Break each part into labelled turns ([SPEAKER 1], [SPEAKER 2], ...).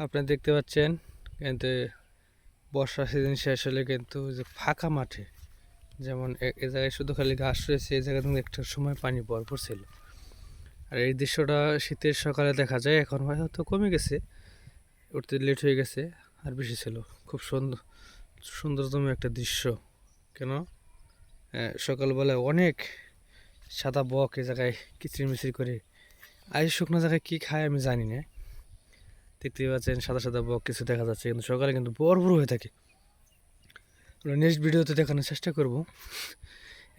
[SPEAKER 1] আপনারা দেখতে পাচ্ছেন, কিন্তু বর্ষা সিজন শেষ হলে কিন্তু যে ফাঁকা মাঠে, যেমন এ- জায়গায় শুধু খালি ঘাস রয়েছে, এই জায়গায় কিন্তু একটা সময় পানি ভরপুর ছিল। আর এই দৃশ্যটা শীতের সকালে দেখা যায়, এখন হয়তো কমে গেছে, উঠতে লেট হয়ে গেছে, আর বেশি ছিল। খুব সুন্দর, সুন্দরতম একটা দৃশ্য, কেন? সকালবেলায় অনেক সাদা বক এ জায়গায় কিচির মিচির করে আজ শুকনো জায়গায় কী খায় আমি জানি না। দেখতেই পাচ্ছেন, সাদা সাদা বক কিছু দেখা যাচ্ছে, কিন্তু সকালে কিন্তু বড় হয়ে থাকে। আমরা নেক্সট ভিডিওতে দেখানোর চেষ্টা করব।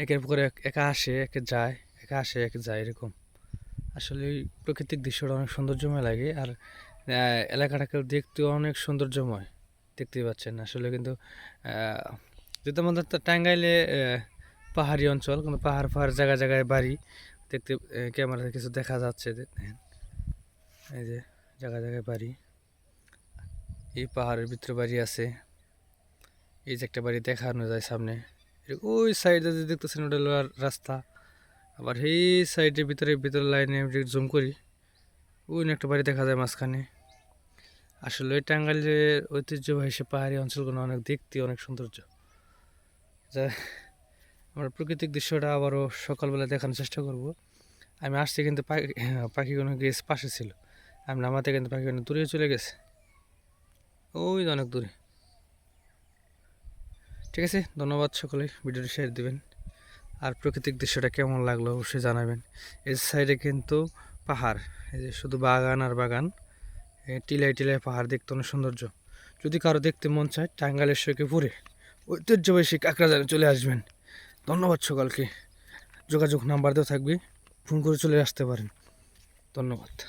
[SPEAKER 1] একের পর এক, একা আসে, একে যায়, একা আসে, একে যায়, এরকম। আসলে প্রাকৃতিক দৃশ্যটা অনেক সৌন্দর্যময় লাগে, আর এলাকাটাকে দেখতেও অনেক সৌন্দর্যময়, দেখতেই পাচ্ছেন। আসলে কিন্তু যেহেতু আমাদের টাঙ্গাইলে পাহাড়ি অঞ্চল, কিন্তু পাহাড় পাহাড় জায়গায় জায়গায় বাড়ি, দেখতে ক্যামেরাতে কিছু দেখা যাচ্ছে এই যে। জায়গায় জায়গায় বাড়ি। এই পাহাড়ের ভিতরে বাড়ি আছে। এই যে একটা বাড়ি দেখানো যায় সামনে। ওই সাইডে যে দেখতেছেন, ওটা রাস্তা। আবার এই সাইডের ভিতরে ভিতরে লাইনে আমি জুম করি। ওই একটা বাড়ি দেখা যায় মাঝখানে। আসলে ওই টাঙ্গাইলের ঐতিহ্যবাহী সে পাহাড়ি অঞ্চলগুলো অনেক দেখতে অনেক সৌন্দর্য। যা আমরা প্রাকৃতিক দৃশ্যটা আবারও সকালবেলা দেখানোর চেষ্টা করব। আমি আসছি কিন্তু পাখি, পাখিগুলো গেছ পাশে ছিল। আমি নামাতে কিন্তু পাখি পাখিগুলো দূরে চলে গেছে। ওই অনেক দূরে। ঠিক আছে, ধন্যবাদ সকলে, ভিডিওটি শেয়ার দেবেন। আর প্রাকৃতিক দৃশ্যটা কেমন লাগল অবশ্যই জানাবেন। এর সাইডে কিন্তু পাহাড়, এই যে শুধু বাগান আর বাগান টিলায় টিলায় পাহাড় দেখতে অনেক সৌন্দর্য। যদি কারও দেখতে মন চায় টাঙ্গালের সৈকে পুরে ঐতিহ্যবাহী সেই কাঁকড়াজারে চলে আসবেন। ধন্যবাদ সকলকে। যোগাযোগ নাম্বার দেওয়া থাকবে, ফোন করে চলে আসতে পারেন। ধন্যবাদ।